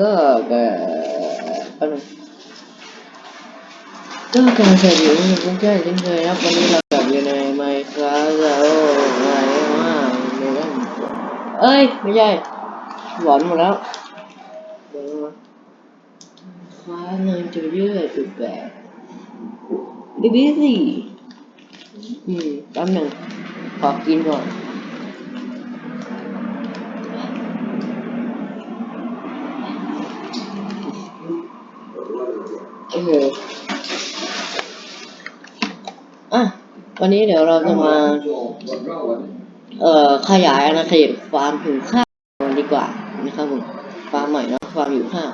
ก็เอ่อะไรก็การสวัสดีทุกท่านเช่นเคยครับวันนี้เรากลับอยู่ในไมค์ครับแล้วไงว่าในเรื่องเอ้ยไม่ใช่หลอนหมดแล้วเดี๋ยวมาฟ้าเงินจะเรื่อยจุดแปดบิบิสิอืมแป๊บหนึ่งขอกินก่อน โอ้โหอะวันนี้เดี๋ยวเราจะมา เอ่อ ขยายอาณาเขตฟาร์มหิวข้าวกันดีกว่านะครับผมฟาร์มใหม่นอะฟาร์มหิวข้าว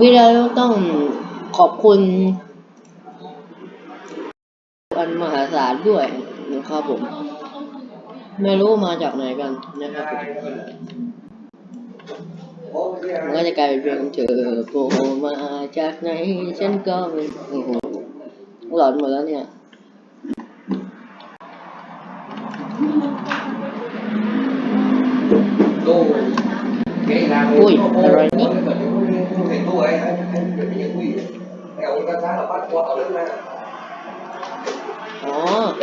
วิดีโอต้องขอบคุณอันมหาศาลด้วยนะครับผม ไม่รู้มาจากไหนกันนะครับผม ngay cài chuyện trừ phụ mà chạc này chân cơ mình lộn mà lên nha. Ui rồi nhỉ đó.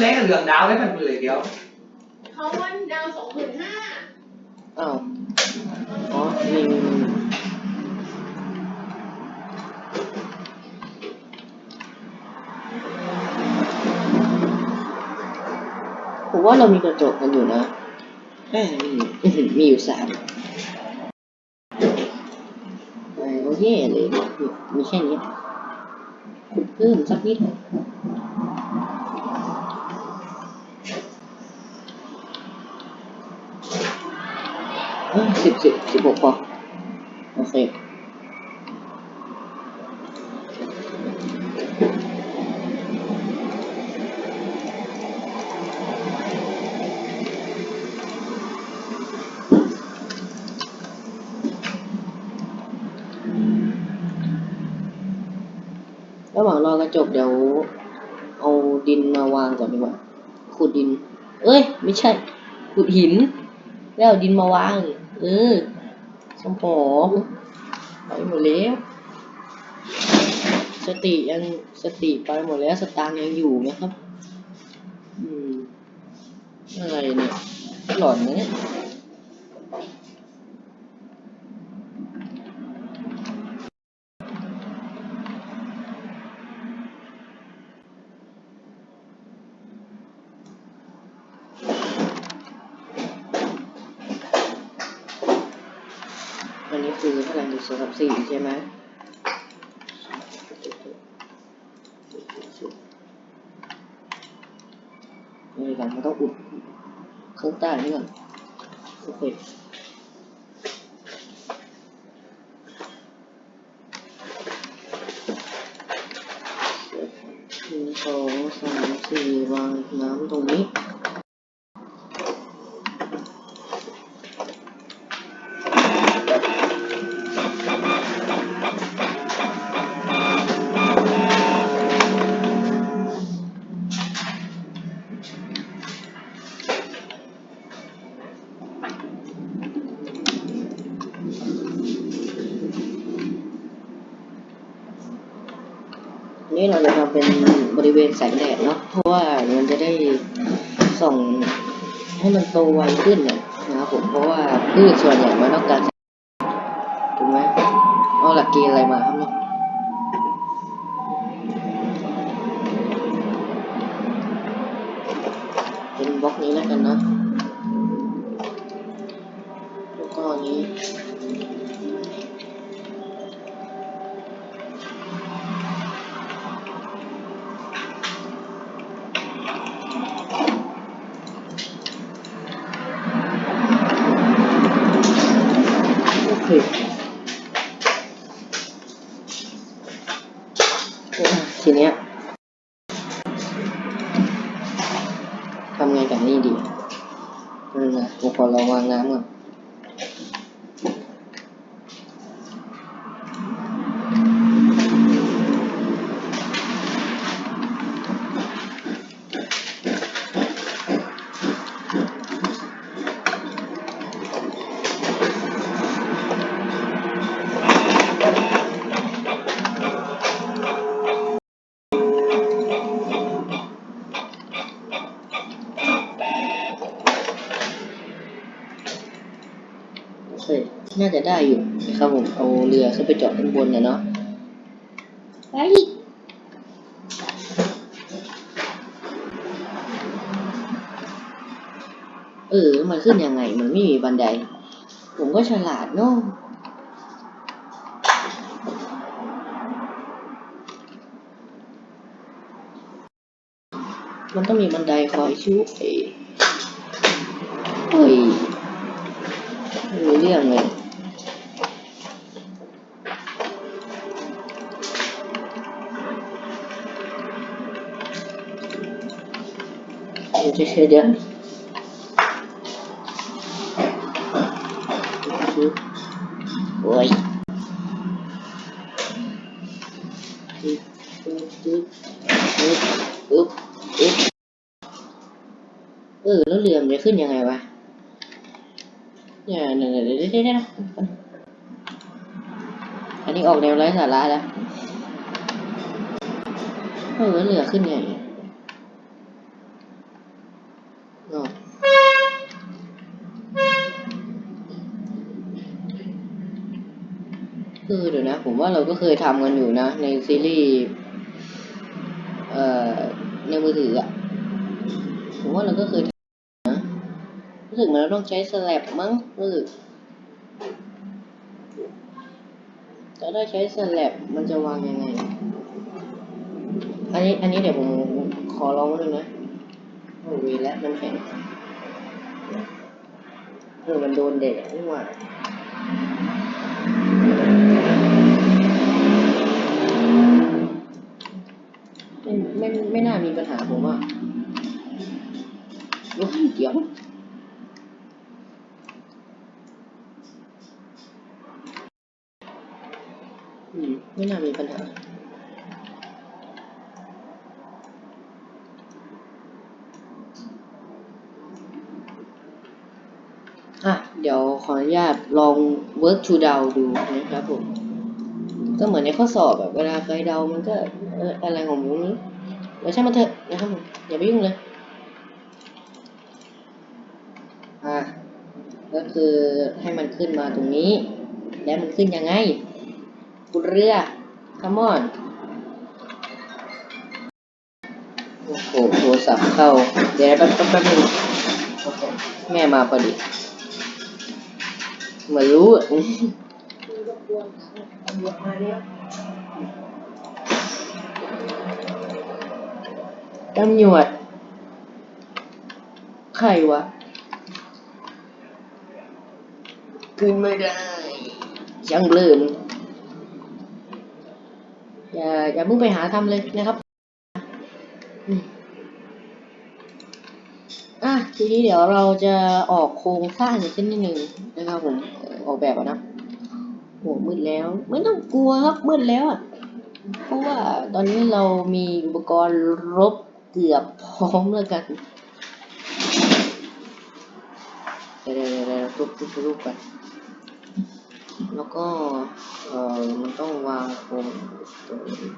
Tức tức lẽ là đường đào đấy mà người kiểu เขาวันดาวสองหมื่นห้าอ้าวอ๋อนี่ผมว่าเรามีกระจกกันอยู่นะแม่มีอื้อหือมีอยู่สามไอ้โอเคเลยมีมีแค่นี้เพิ่มสักนิด สิบสิบสิบหกพอโอเคระหว่างรอกระจกเดี๋ยวเอาดินมาวางก่อนดีกว่าขุดดิน เอ้ย ไม่ใช่ขุดหิน แล้วดินมาวาง เออสมองไปหมดแล้ว สติยังสติไปหมดแล้ว สตางค์ยังอยู่ไหมครับ อืมอะไรเนี่ยหลอนนะเนี่ย อันนี้คือเท่าไหร่หนึ่งสองสามสี่ใช่ไหมนี่กันมันต้องอุดข้างใต้นี่ก่อนโอเคหนึ่งสองสามสี่วางน้ำตรงนี้ นาะเพราะว่ามันจะได้ส่องให้มันโตไวขึ้นน่ะนะครับผมเพราะว่าพืชส่วนใหญ่มันต้องการถูกไหมเอาหลักเกณฑ์อะไรมาครับเนี่ยเป็นบล็อกนี้แล้วกันนะแล้วก็อัน เอาเรือขึ้นไปจอดข้างบนนะเนาะไปเออ มันขึ้นยังไง มันไม่มีบันได ผมก็ฉลาดเนาะมันต้องมีบันไดคอยชุบเอ้ยเฮ้ยไม่รู้เรื่องเลย เดี๋ยวเดี๋ยวเดี๋ยวชุบโอ้ยปึ๊บปึ๊บปึ๊บปึ๊บปึ๊บปึ๊บเออแล้วเรือมันจะขึ้นยังไงวะเนี่ยเดี๋ยวเดี๋ยวเดี๋ยวเดี๋ยวเดี๋ยวนะอันนี้ออกแนวไร้สาระแล้วเออแล้วเรือขึ้นยังไงอ๋อ คือเดี๋ยวนะ ผมว่าเราก็เคยทำกันอยู่นะ ในซีรีส์เอ่อในมือถืออะผมว่าเราก็เคยทำนะรู้สึกเหมันเราต้องใช้สแลบมั้งรู้สึกแต่ถ้ใช้สแลบมันจะวางยังไง อันนี้อันนี้เดี๋ยวผมขอลองดูนะโอ้ยและมันแข็งเออมันโดนแดดนี่หว่าไม่ ไม่น่ามีปัญหาผมว่าโอ้ยเดี๋ยวอืมไม่น่ามีปัญหาอะ เดี๋ยวขออนุญาตลอง work to เดาดูนะครับผม ก็เหมือนในข้อสอบแบบเวลาใครเดามันก็เอออะไรของมึง แล้วช่างมันเถอะนะครับผมอย่าไปยุ่งเลย อะก็คือให้มันขึ้นมาตรงนี้ แล้วมันขึ้นยังไงกุเรือ come on โอ้โหโทรศัพท์เข้า เดี๋ยวแป๊บแป๊บแป๊บนึงโอเคแม่มาพอดีเหมือนรู้อะ ตำรวจใครวะ ขึ้นไม่ได้ช่างเลืมอย่าอย่าเพิ่งไปหาทำเลยนะครับอะทีนี้เดี๋ยวเราจะออกโครงสร้างอีกสักนิดหนึ่งนะครับผมออกแบบนะโอ้มืดแล้ว ไม่ต้องกลัวครับมืดแล้วอะเพราะว่าตอนนี้เรามีอุปกรณ์รบ เกือบพร้อมแล้วกันเดี๋ยวเดี๋ยวเดี๋ยวรูปรูปรูปกันแล้วก็เอ่อมันต้องวางโครงตรงนี้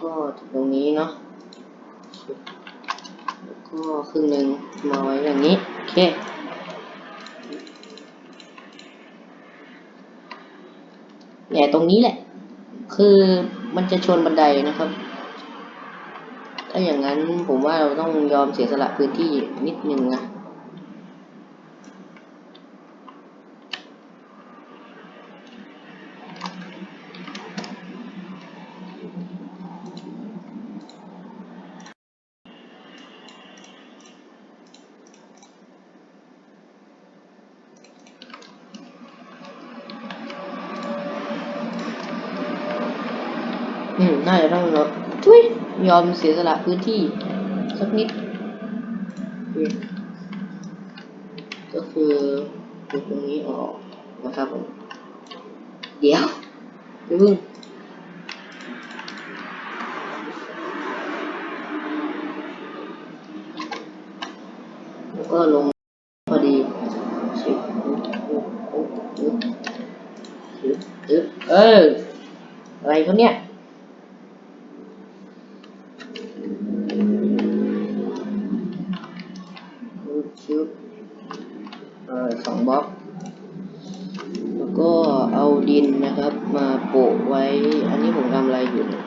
ก็ตรงนี้เนาะแล้วก็ครึ่งหนึ่งมาไว้อย่างนี้ โอเค เนี่ย ตรงนี้แหละ คือมันจะชนบันไดนะครับ ถ้าอย่างนั้นผมว่าเราต้องยอมเสียสละพื้นที่นิดนึงนะ อืม น่าจะต้องลดทุยยอมเสียสละพื้นที่ สักนิด ก็คือจุดตรงนี้ออกนะครับผมเดี๋ยวอย่าเพิ่งก็ลงพอดีชิบอึ๊บุ๊บุ๊บุ๊บุ๊บเอออะไรเขาเนี่ย บล็อก แล้วก็เอินนะครับ มาโปะไว้ อันนี้ผมทำอะไรอยู่เนี่ย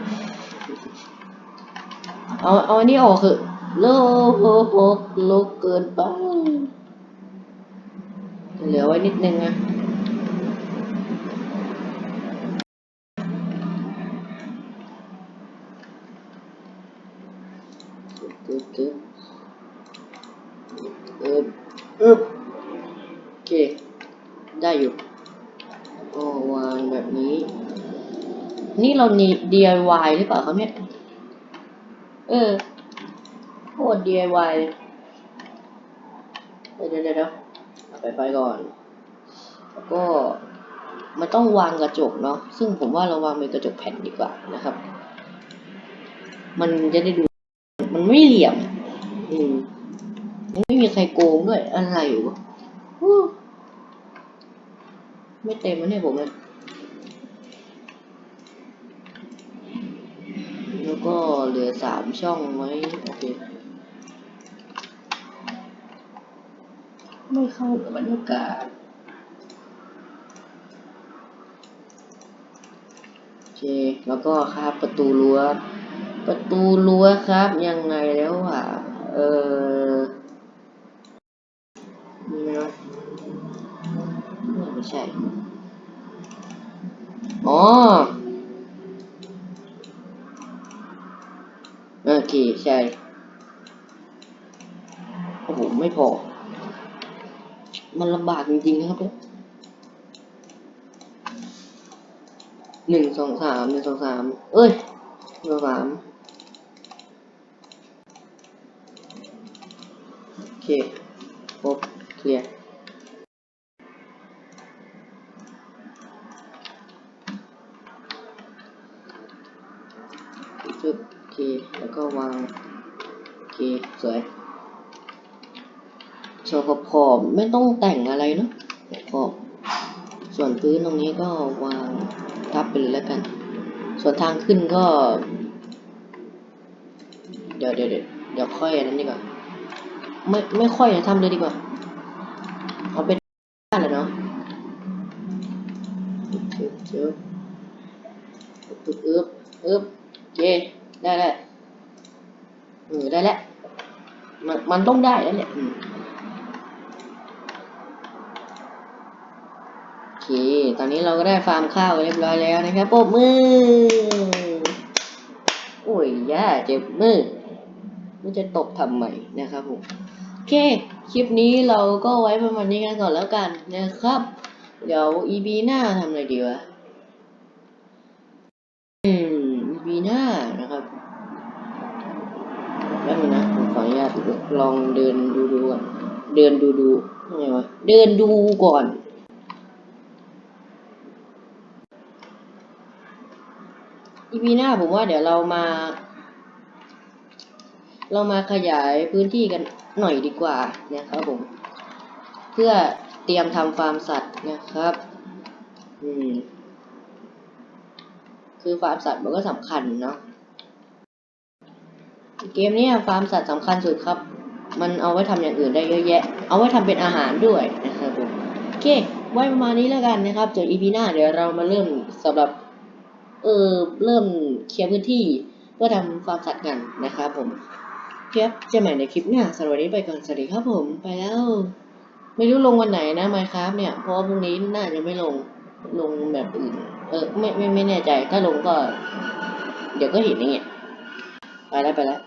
เอาเอาอันนี้ออกเถอะโลกโลกโลกเกินไปเหลือไว้นิดนึงนะกึบกึบกึบอึบอึบโอเค ได้อยู่ ก็วางแบบนี้ นี่เรานี่ DIY หรือเปล่าครับเนี่ย เออโคตร DIY เดี๋ยวเดี๋ยวเดี๋ยวไปไปก่อน แล้วก็มันต้องวางกระจกเนาะ ซึ่งผมว่าเราวางเป็นกระจกแผ่นดีกว่านะครับ มันจะได้ดู มันไม่เหลี่ยม อืมไม่มีใครโกงด้วย อะไรวะฮู้ ไม่เต็มแล้วเนี่ยผมเลยแล้วก็เหลือสามช่องไว้โอเค ไม่เข้ากับบรรยากาศโอเค แล้วก็ครับประตูรั้ว ประตูรั้วครับยังไงแล้วอะ เออ ใช่ อ๋อ โอเค ใช่ โอ้โห ไม่พอ มันลำบากจริงๆนะครับเนี่ยหนึ่งสองสามหนึ่งสองสามเอ้ยหนึ่งสองสามโอเคครบเคลียร์จุดโอเค แล้วก็วาง โอเค สวย ส่วน ขอบไม่ต้องแต่งอะไรเนอะขอบ ส่วนพื้นตรงนี้ก็วางทับไปเลยแล้วกัน ส่วนทางขึ้นก็ เดี๋ยวเดี๋ยวเดี๋ยวเดี๋ยวค่อยนนั้นดีกว่าไม่ไม่ค่อยนะทำเลยดีกว่า เอาเป็นบ้านเลยเนาะเชิบเชิบอึบอึบอึบโอเคได้แล้วเออได้แล้วมันมันต้องได้แล้วเนี่ยม โอเค ตอนนี้เราก็ได้ฟาร์มข้าวเรียบร้อยแล้วนะครับปบมือ โอ้ยย่าเจ็บมือมันจะตบทำไมนะครับผม โอเค คลิปนี้เราก็ไว้ประมาณนี้กันก่อนแล้วกันนะครับ เดี๋ยว EP หน้าทำอะไรดีวะ อืม EP หน้านะครับแป๊บนึงนะผมขออนุญาตลองเดินดูดูก่อน เดินดูดูยังไงวะ เดินดูก่อน อีพีหน้าผมว่าเดี๋ยวเรามา เรามาขยายพื้นที่กันหน่อยดีกว่านะครับผม เพื่อเตรียมทำฟาร์มสัตว์นะครับ อืม คือฟาร์มสัตว์มันก็สำคัญเนาะเกมนี้ฟาร์มสัตว์สำคัญสุดครับ มันเอาไว้ทำอย่างอื่นได้เยอะแยะ เอาไว้ทำเป็นอาหารด้วยนะครับผม โอเค ไว้ประมาณนี้แล้วกันนะครับจออีพีหน้าเดี๋ยวเรามาเริ่มสำหรับ เออเริ่มเคลียร์พื้นที่เพื่อทำความสัตว์กันนะครับผมเครับเจอใหม่ในคลิปหน้าสำหรับวันนี้ไปก่อนสวัสดีครับผมไปแล้ว ไม่รู้ลงวันไหนนะไมครับเนี่ยเพราะว่าพรุ่งนี้น่าจะไม่ลงลงแบบอื่น เออไม่ไม่ไม่แน่ใจถ้าลงก็ เดี๋ยวก็เห็นอย่างเงี้ยไปแล้วไปแล้ว